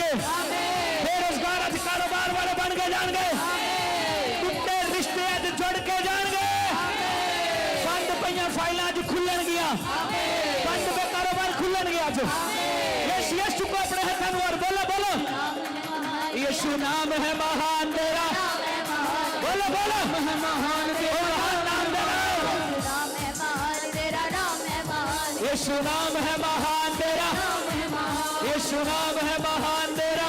जाएँगे। बेरोजगार कारोबार वाले बन के जाएँगे। गए टूटे रिश्ते अज जुड़ के जाएँगे। बंद पैया फ़ाइल अज खुलन गया। बंद पे कारोबार खुलन गया अज यस यस चुको अपने हाथों और बोलो बोलो। यीशु नाम है महान तेरा। बोलो बोलो। महान यीशु नाम है महान तेरा। यीशु नाम है महान तेरा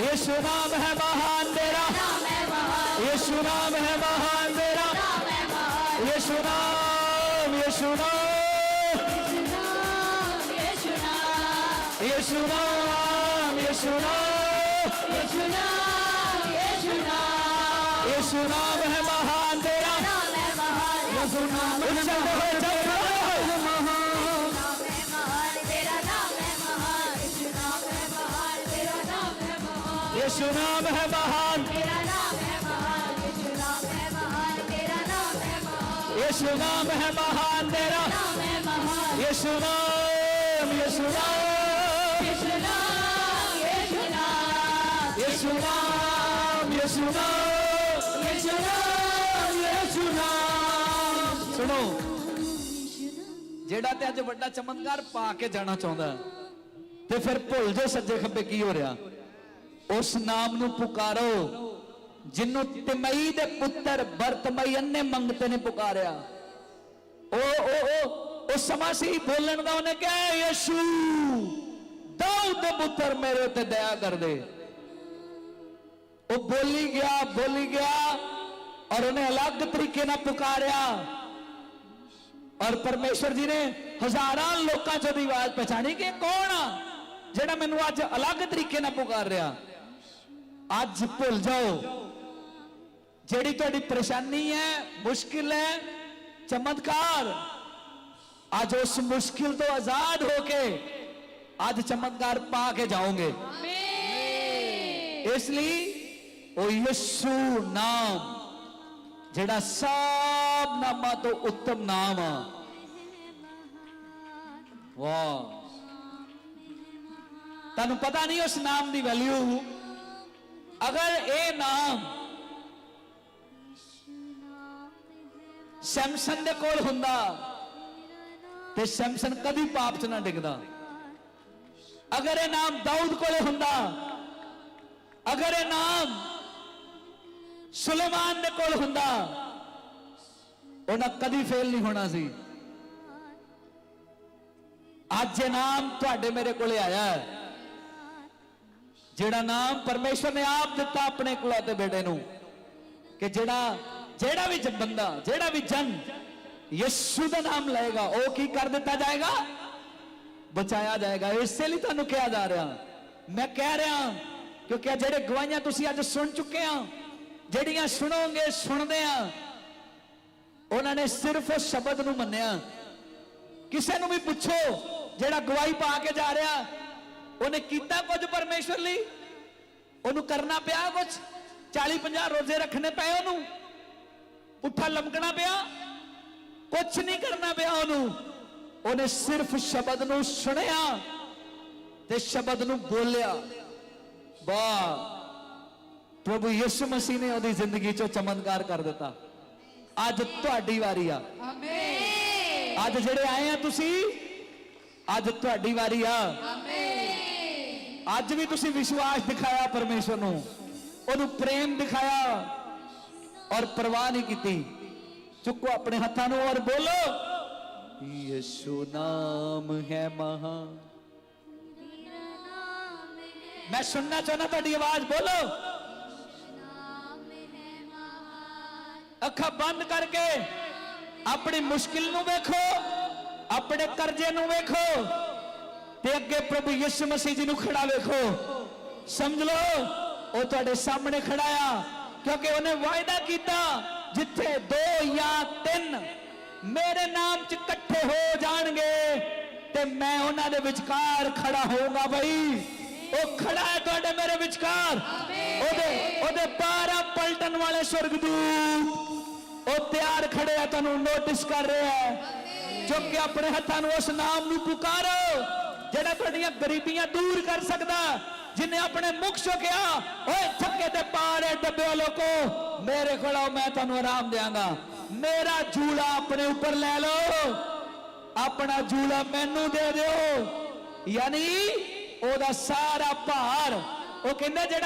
यीशु नाम है महान तेरा यीशु नाम है महान तेरा यीशु नाम यीशु नाम यीशु नाम यीशु नाम यीशु नाम यीशु नाम है महान तेरा यीशु नाम है महान तेरा यीशु नाम है महान तेरा नाम है महान यीशु नाम है महान तेरा नाम है महान यीशु नाम है महान तेरा नाम है महान यीशु नाम यीशु नाम यीशु नाम यीशु नाम यीशु नाम यीशु नाम यीशु नाम यीशु नाम ਸੁਣੋ ਜਿਹੜਾ ਤੇ ਅੱਜ ਵੱਡਾ ਚਮਤਕਾਰ ਪਾ ਕੇ ਜਾਣਾ ਚਾਹੁੰਦਾ ਤੇ ਫਿਰ ਭੁੱਲ ਜਾਓ ਸੱਜੇ ਖੱਬੇ ਕੀ ਹੋ ਰਿਹਾ उस नाम पुकारो जिन्हों तिमई दे पुत्र बरतमई अन्ने मंगते ने पुकारिया ओ, ओ, ओ, ओ, समा सी बोलन का उन्हें क्या यशु? दाऊद पुत्र मेरे उ दया कर दे। बोली गया बोली गया और उन्हें अलग तरीके ना पुकारिया और परमेश्वर जी ने हज़ार लोगों चो आवाज़ पहचानी कि कौन जेड़ा मैं अज अलग तरीके ना पुकार रहा। ਅੱਜ ਭੁੱਲ ਜਾਓ ਜਿਹੜੀ ਤੁਹਾਡੀ ਪਰੇਸ਼ਾਨੀ ਹੈ ਮੁਸ਼ਕਿਲ ਹੈ ਚਮਤਕਾਰ ਅੱਜ ਉਸ ਮੁਸ਼ਕਿਲ ਤੋਂ ਆਜ਼ਾਦ ਹੋ ਕੇ ਅੱਜ ਚਮਤਕਾਰ ਪਾ ਕੇ ਜਾਓਗੇ ਇਸ ਲਈ ਉਹ ਯਿਸੂ ਨਾਮ ਜਿਹੜਾ ਸਭ ਨਾਮਾਂ ਤੋਂ ਉੱਤਮ ਨਾਮ ਆ ਵਾਹ ਤੁਹਾਨੂੰ ਪਤਾ ਨਹੀਂ ਉਸ ਨਾਮ ਦੀ ਵੈਲਿਊ ਅਗਰ ਇਹ ਨਾਮ ਸੈਮਸਨ ਦੇ ਕੋਲ ਹੁੰਦਾ, ਤੇ ਸੈਮਸਨ ਕਦੀ ਪਾਪ 'ਚ ਨਾ ਡਿੱਗਦਾ। ਅਗਰ ਇਹ ਨਾਮ ਦਾਊਦ ਕੋਲ ਹੁੰਦਾ, ਅਗਰ ਇਹ ਨਾਮ ਸੁਲੇਮਾਨ ਦੇ ਕੋਲ ਹੁੰਦਾ, ਉਹਨਾਂ ਕਦੀ ਫੇਲ ਨਹੀਂ ਹੋਣਾ ਸੀ। ਅੱਜ ਇਹ ਨਾਮ ਤੁਹਾਡੇ ਮੇਰੇ ਕੋਲੇ ਆਇਆ ਹੈ। ਜਿਹੜਾ ਨਾਮ ਪਰਮੇਸ਼ਰ ਨੇ ਆਪ ਦਿੱਤਾ ਆਪਣੇ ਇਕਲੌਤੇ ਬੇਟੇ ਨੂੰ ਕਿ ਜਿਹੜਾ ਜਿਹੜਾ ਵੀ ਜ- ਬੰਦਾ ਜਿਹੜਾ ਵੀ ਜਨ ਯਿਸੂ ਦਾ ਨਾਮ ਲਏਗਾ ਉਹ ਕੀ ਕਰ ਦਿੱਤਾ ਜਾਏਗਾ ਬਚਾਇਆ ਜਾਏਗਾ ਇਸੇ ਲਈ ਤੁਹਾਨੂੰ ਕਿਹਾ ਜਾ ਰਿਹਾ ਮੈਂ ਕਹਿ ਰਿਹਾ ਕਿਉਂਕਿ ਇਹ ਜਿਹੜੇ ਗਵਾਹੀਆਂ ਤੁਸੀਂ ਅੱਜ ਸੁਣ ਚੁੱਕੇ ਆ ਜਿਹੜੀਆਂ ਸੁਣੋਗੇ ਸੁਣਦੇ ਆ ਉਹਨਾਂ ਨੇ ਸਿਰਫ ਉਸ ਸ਼ਬਦ ਨੂੰ ਮੰਨਿਆ ਕਿਸੇ ਨੂੰ ਵੀ ਪੁੱਛੋ ਜਿਹੜਾ ਗਵਾਹੀ ਪਾ ਕੇ ਜਾ ਰਿਹਾ ਉਹਨੇ ਕੀਤਾ ਕੁਝ ਪਰਮੇਸ਼ਰ ਲਈ? ਉਹਨੂੰ ਕਰਨਾ ਪਿਆ ਕੁਝ? 40 50 ਰੋਜ਼ੇ ਰੱਖਣੇ ਪਏ ਉਹਨੂੰ? ਪੁੱਠਾ ਲਮਕਣਾ ਪਿਆ? ਕੁਝ ਨਹੀਂ ਕਰਨਾ ਪਿਆ ਉਹਨੂੰ? ਉਹਨੇ ਸਿਰਫ ਸ਼ਬਦ ਨੂੰ ਸੁਣਿਆ ਤੇ ਸ਼ਬਦ ਨੂੰ ਬੋਲਿਆ। ਵਾਹ! ਪ੍ਰਭੂ ਯਿਸੂ ਮਸੀਹ ਨੇ ਉਹਦੀ ਜ਼ਿੰਦਗੀ 'ਚ ਚਮਤਕਾਰ ਕਰ ਦਿੱਤਾ। ਅੱਜ ਤੁਹਾਡੀ ਵਾਰੀ ਆ। ਅੱਜ ਜਿਹੜੇ ਆਏ ਆ ਤੁਸੀਂ ਅੱਜ ਤੁਹਾਡੀ ਵਾਰੀ ਆ। अज भी विश्वास दिखाया परमेश्वर प्रेम दिखाया और परवाह नहीं की चुको अपने हाथों और बोलो यशु नाम है महा मैं सुनना चाहना थोड़ी आवाज़ बोलो अखा बंद करके अपनी मुश्किल वेखो अपने कर्जे नेखो ਤੇ ਅੱਗੇ ਪ੍ਰਭੂ ਯਿਸੂ ਮਸੀਹ ਜੀ ਨੂੰ ਖੜਾ ਵੇਖੋ। ਸਮਝ ਲਓ ਉਹ ਤੁਹਾਡੇ ਸਾਹਮਣੇ ਖੜਾ ਆ ਕਿਉਂਕਿ ਉਹਨੇ ਵਾਅਦਾ ਕੀਤਾ ਜਿੱਥੇ ਦੋ ਜਾਂ ਤਿੰਨ ਮੇਰੇ ਨਾਮ 'ਚ ਇਕੱਠੇ ਹੋ ਜਾਣਗੇ ਤੇ ਮੈਂ ਉਹਨਾਂ ਦੇ ਵਿਚਕਾਰ ਖੜਾ ਹੋਊਂਗਾ ਬਈ। ਉਹ ਖੜਾ ਹੈ ਤੁਹਾਡੇ ਮੇਰੇ ਵਿਚਕਾਰ। ਉਹਦੇ ਉਹਦੇ ਪਾਰਾ ਪਲਟਣ ਵਾਲੇ ਸਵਰਗਦੂਤ। ਉਹ ਤਿਆਰ ਖੜੇ ਆ ਤੁਹਾਨੂੰ ਨੋਟਿਸ ਕਰ ਰਿਹਾ ਹੈ। ਚੁੱਕ ਕੇ ਆਪਣੇ ਹੱਥਾਂ ਨੂੰ ਉਸ ਨਾਮ ਨੂੰ ਪੁਕਾਰੋ। ਜਿਹੜਾ ਤੁਹਾਡੀਆਂ ਗਰੀਬੀਆਂ ਦੂਰ ਕਰ ਸਕਦਾ, ਜਿਨੇ ਆਪਣੇ ਮੁਖ ਚੋਂ ਕਿਹਾ ਓਏ ਥੱਕੇ ਤੇ ਪਾਰੇ ਡੱਬਿਓ ਲੋਕੋ, ਮੇਰੇ ਕੋਲ ਆਓ, ਮੈਂ ਤੁਹਾਨੂੰ ਆਰਾਮ ਦਿਆਂਗਾ। ਮੇਰਾ ਝੂਲਾ ਆਪਣੇ ਉੱਪਰ ਲੈ ਲਓ। ਆਪਣਾ ਝੂਲਾ ਮੈਨੂੰ ਦੇ ਦਿਓ। ਯਾਨੀ ਉਹਦਾ ਸਾਰਾ ਭਾਰ, ਉਹ ਕਹਿੰਦਾ ਜਿਹੜਾ